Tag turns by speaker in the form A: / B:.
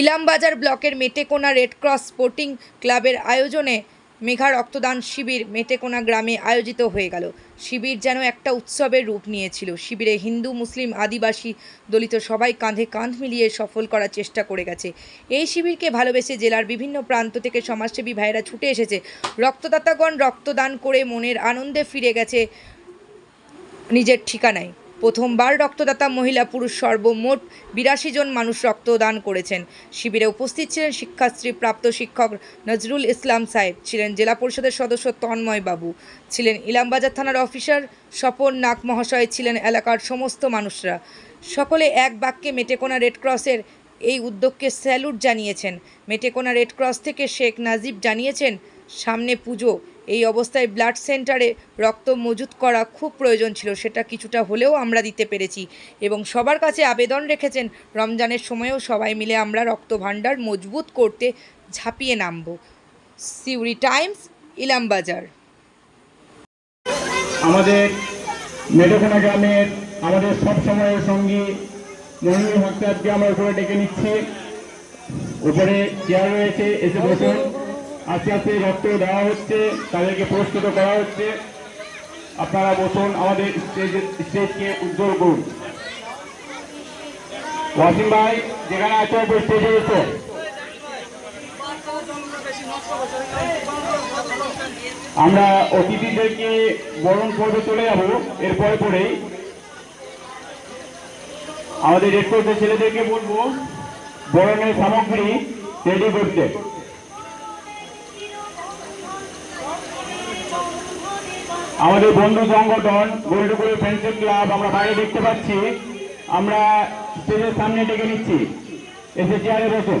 A: ইলামবাজার ব্লকের মেটেকোনা Red Cross sporting ক্লাবের আয়োজনে মেঘা রক্তদান শিবির মেটেকোনা গ্রামে আয়োজিত হয়ে গেল। শিবির যেন একটা উৎসবের রূপ নিয়েছিল। শিবিরে হিন্দু, মুসলিম, আদিবাসী দলিত সবাই কাঁধে কাঁধ মিলিয়ে সফল করার চেষ্টা করে গেছে। এই শিবিরকে ভালোবেসে জেলার বিভিন্ন প্রান্ত থেকে সমাজসেবী ভাইয়েরা ছুটে এসেছে। রক্তদাতাগণ রক্তদান করে মনের আনন্দে ফিরে গেছে নিজের ঠিকানায়। প্রথমবার রক্তদাতা মহিলা পুরুষ সর্বমোট বিরাশি জন মানুষ রক্তদান করেছেন। শিবিরে উপস্থিত ছিলেন শিক্ষাশ্রী প্রাপ্ত শিক্ষক নজরুল ইসলাম সাহেব, ছিলেন জেলা পরিষদের সদস্য তন্ময় বাবু, ছিলেন ইলামবাজার থানার অফিসার স্বপন নাগ মহাশয়, ছিলেন এলাকার সমস্ত মানুষরা। সকলে এক বাক্যে মেটেকোনা রেডক্রসের এই উদ্যোগকে স্যালুট জানিয়েছেন। মেটেকোনা রেডক্রস থেকে শেখ নাজিব জানিয়েছেন, সামনে পুজো এই অবস্থায় ব্লাড সেন্টারে রক্ত মজুত করা খুব প্রয়োজন ছিল। সেটা কিছুটা হলেও আমরা দিতে পেরেছি এবং সবার কাছে আবেদন রেখেছেন, রমজানের সময়ও সবাই মিলে আমরা রক্ত ভাণ্ডার মজবুত করতে ঝাঁপিয়ে নামব। সিউড়ি টাইমস, ইলামবাজার।
B: আমাদের মেডোখানা গ্রামের আমাদের সব সময়ের সঙ্গী ভক্তাদকে আমরা উপরে ডেকে নিচ্ছি। উপরে চেয়ার রয়েছে, এসে বসুন। আস্তে আস্তে রক্ত দেওয়া হচ্ছে, তাদেরকে পুরস্কৃত করা হচ্ছে। আপনারা বসুন, আমাদের স্টেজের স্টেজকে উজ্জ্বল করুন। ওয়াসিম ভাই, যেখানে আছে স্টেজে এসো আমরা অতিথিদেরকে বরণ পর্বে চলে যাব, এরপরে পরেই। আমাদের রেড ছেলেদেরকে বলব, বরণের সামগ্রী রেডি করতে। আমাদের বন্ধু সংগঠন গোল্ডপুরে ফ্রেন্ডশিপ ক্লাব, আমরা বাইরে দেখতে পাচ্ছি। আমরা স্টেজের সামনে ডেকে নিচ্ছি। এসে চেয়ারে বসুন।